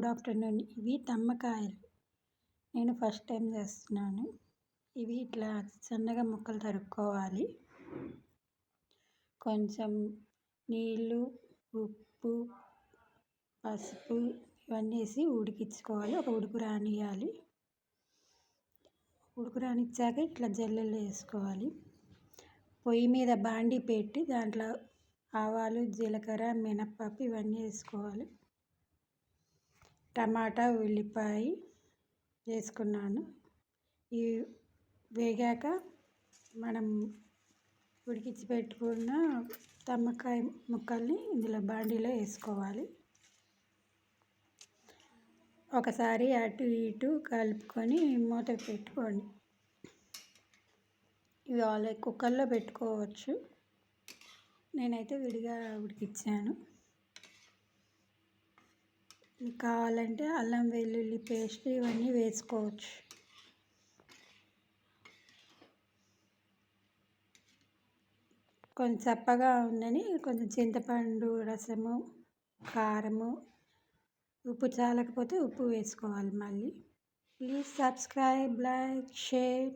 Good afternoon ఇవి తమ్మకాయలు. నేను first time చేస్తున్నాను. ఇవి ఇట్లా సన్నగా ముక్కలు తరుక్కోవాలి. కొంచెం నీళ్ళు ఉప్పు పసుపు ఇవన్నీ వేసి ఉడికించుకోవాలి. ఒక ఉడుకు రానియాలి ఉడుకు రానిచ్చాక ఇట్లా జల్లెలు వేసుకోవాలి. పొయ్యి మీద బాండి పెట్టి దాంట్లో ఆవాలు జీలకర్ర మినప్పప్పు ఇవన్నీ వేసుకోవాలి. టమాటా ఉల్లిపాయ వేసుకున్నాను. ఈ వేగాక మనం ఉడికించి పెట్టుకున్న తమ్మకాయ ముక్కల్ని ఇందులో బాండీలో వేసుకోవాలి. ఒకసారి అటు ఇటు కలుపుకొని మూత పెట్టుకోండి. ఇవి ఆల్రెడీ కుక్కర్లో పెట్టుకోవచ్చు. నేనైతే విడిగా ఉడికించాను మీకు కావాలంటే అల్లం వెల్లుల్లి పేస్ట్ ఇవన్నీ వేసుకోవచ్చు. కొంచెం చప్పగా ఉందని కొంచెం చింతపండు రసము కారము ఉప్పు చాలకపోతే ఉప్పు వేసుకోవాలి మళ్ళీ. Please subscribe like share.